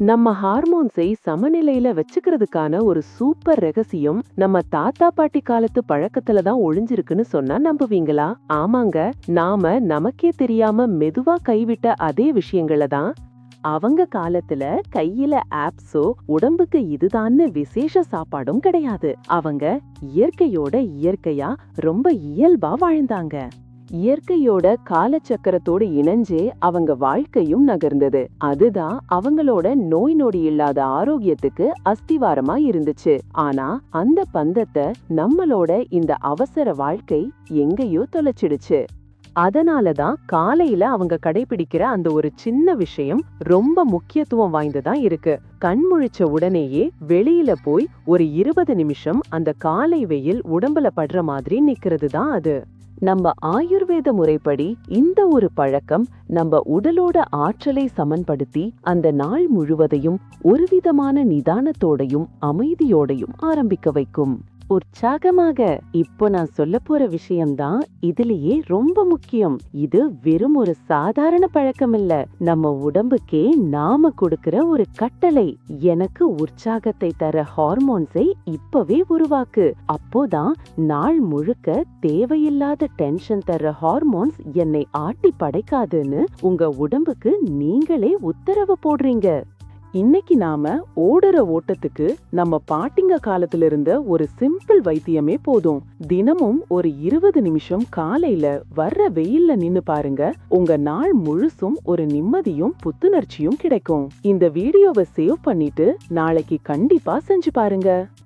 நம்ம ஹார்மோன்ஸை சமநிலையில வச்சுக்கிறதுக்கான ஒரு சூப்பர் ரகசியம் நம்ம தாத்தா பாட்டி காலத்து பழக்கத்துல தான் ஒளிஞ்சிருக்குன்னு சொன்னா நம்புவீங்களா? ஆமாங்க. நாம நமக்கே தெரியாம மெதுவா கைவிட்ட அதே விஷயங்கள தான் அவங்க காலத்துல கையில ஆப்ஸோ உடம்புக்கு இதுதான்னு விசேஷ சாப்பாடும் கிடையாது. அவங்க இயற்கையோட இயற்கையா ரொம்ப இயல்பா வாழ்ந்தாங்க. இயற்கையோட காலச்சக்கரத்தோடு இணைஞ்சே அவங்க வாழ்க்கையும் நகர்ந்தது. அதுதான் அவங்களோட நோய் நொடி இல்லாத ஆரோக்கியத்துக்கு அஸ்திவாரமா இருந்துச்சு. ஆனா அந்த பந்தத்தை நம்மளோட இந்த அவசர வாழ்க்கை எங்கேயோ தொலைச்சிடுச்சு. அதனாலதான் காலையில அவங்க கடைபிடிக்கிற அந்த ஒரு சின்ன விஷயம் ரொம்ப முக்கியத்துவம் வாய்ந்ததா இருக்கு. கண் முழிச்ச உடனேயே வெளியில போய் ஒரு இருபது நிமிஷம் அந்த காலை வெயில் உடம்புல படுற மாதிரி நிக்கிறது தான் அது. நம்ம ஆயுர்வேத முறைப்படி இந்த ஒரு பழக்கம் நம்ம உடலோட ஆற்றலை சமன்படுத்தி அந்த நாள் முழுவதையும் ஒருவிதமான நிதானத்தோடையும் அமைதியோடையும் ஆரம்பிக்க வைக்கும். உற்சாகமாக. இப்போ நான் சொல்ல போற விஷயம்தான் இதுலயே ரொம்ப முக்கியம். இது வெறும் ஒரு சாதாரண பழக்கம் இல்ல நம்ம உடம்புக்கே நாம கொடுக்கிற ஒரு கட்டளை. எனக்கு உற்சாகத்தை தர ஹார்மோன்ஸை இப்பவே உருவாக்கு. அப்போதான் நாள் முழுக்க தேவையில்லாத டென்ஷன் தர ஹார்மோன்ஸ் என்னை ஆட்டி படைக்காதுன்னு உங்க உடம்புக்கு நீங்களே உத்தரவு போடுறீங்க. இன்னைக்கு நாம ஓடுற ஓட்டத்துக்கு நம்ம பாட்டிங்க காலத்துல இருந்த ஒரு சிம்பிள் வைத்தியமே போதும். தினமும் ஒரு இருபது நிமிஷம் காலையில வர்ற வெயில்ல நின்னு பாருங்க. உங்க நாள் முழுசும் ஒரு நிம்மதியும் புத்துணர்ச்சியும் கிடைக்கும். இந்த வீடியோவை சேவ் பண்ணிட்டு நாளைக்கு கண்டிப்பா செஞ்சு பாருங்க.